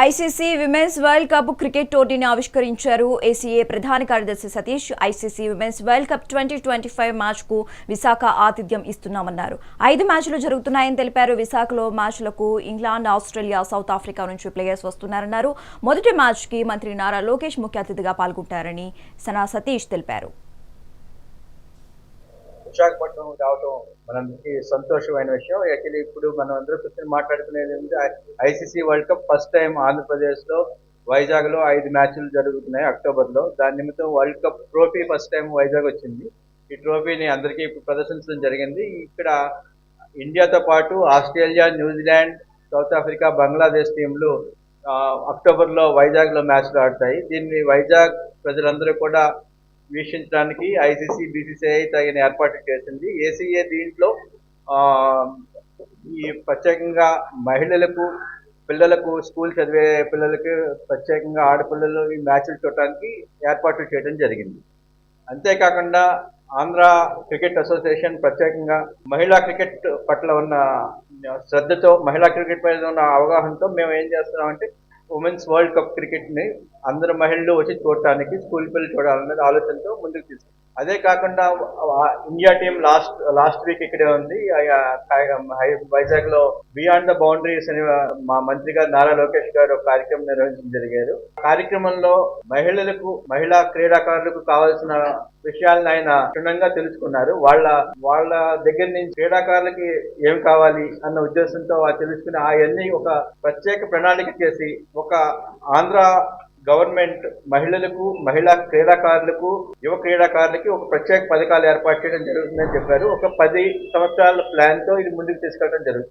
ICC women's world cup cricket టోర్నీని ఆవిష్కరించారు ACA ప్రధాన కార్యదర్శి Satish. ICC women's world cup twenty twenty five మ్యాచ్కు విశాఖ ఆతిథ్యం ఇస్తున్నామన్నారు. ఐదు మ్యాచ్లు జరుగుతున్నాయని తెలిపారు. విశాఖలో మ్యాచ్లకు ఇంగ్లాండ్ ఆస్ట్రేలియా సౌత్ ఆఫ్రికా నుంచి ప్లేయర్స్ వస్తున్నారన్నారు. మొదటి మ్యాచ్కి మంత్రి నారా లోకేష్ ముఖ్య అతిథిగా పాల్గొంటారని సనా సతీష్ తెలిపారు. విశాఖపట్నం రావటం మనందరికీ సంతోషమైన విషయం. యాక్చువల్లీ ఇప్పుడు మనం అందరూ కూర్చొని మాట్లాడుకునేది ICC world cup first time ఆంధ్రప్రదేశ్లో వైజాగ్లో ఐదు మ్యాచ్లు జరుగుతున్నాయి అక్టోబర్లో. దాని నిమిత్తం world cup trophy first time Vizag వచ్చింది. ఈ ట్రోఫీని అందరికీ ఇప్పుడు ప్రదర్శించడం జరిగింది. ఇక్కడ ఇండియాతో పాటు Australia New Zealand South Africa Bangladesh టీంలు అక్టోబర్లో వైజాగ్లో మ్యాచ్లు ఆడతాయి. దీన్ని వైజాగ్ ప్రజలందరూ కూడా వీక్షించడానికి ఐసీసీ బీసీసీఐ తగిన ఏర్పాట్లు చేసింది. ఏసీఏ దీంట్లో ఈ ప్రత్యేకంగా మహిళలకు పిల్లలకు స్కూల్ చదివే పిల్లలకి ప్రత్యేకంగా ఆడపిల్లలు ఈ మ్యాచ్లు చూడటానికి ఏర్పాట్లు చేయడం జరిగింది. అంతేకాకుండా ఆంధ్ర క్రికెట్ అసోసియేషన్ ప్రత్యేకంగా మహిళా క్రికెట్ పట్ల ఉన్న శ్రద్ధతో మహిళా క్రికెట్ మీద ఉన్న అవగాహనతో మేము ఏం చేస్తున్నామంటే ఉమెన్స్ వరల్డ్ కప్ క్రికెట్ని అందరు మహిళలు వచ్చి చూడటానికి స్కూల్ పిల్లలు చూడాలనేది ఆలోచనతో ముందుకు తీసుకు అదే కాకుండా India team last last week ఇక్కడే ఉంది. వైజాగ్లో బియాండ్ ద బౌండరీస్ అని మా మంత్రి గారు నారా లోకేష్ గారు ఒక కార్యక్రమం నిర్వహించడం జరిగారు. కార్యక్రమంలో మహిళలకు మహిళా క్రీడాకారులకు కావాల్సిన విషయాలను ఆయన క్షుణ్ణంగా తెలుసుకున్నారు. వాళ్ళ వాళ్ళ దగ్గర నుంచి క్రీడాకారులకి ఏం కావాలి అన్న ఉద్దేశంతో తెలుసుకుని అవన్నీ ఒక ప్రత్యేక ప్రణాళిక చేసి ఒక ఆంధ్ర గవర్నమెంట్ మహిళలకు మహిళా క్రీడాకారులకు యువ క్రీడాకారులకి ఒక ప్రత్యేక పథకాలు ఏర్పాటు చేయడం జరుగుతుందని చెప్పారు. ఒక పది సంవత్సరాల ప్లాన్తో ఇది ముందుకు తీసుకెళ్ళడం జరుగుతుంది.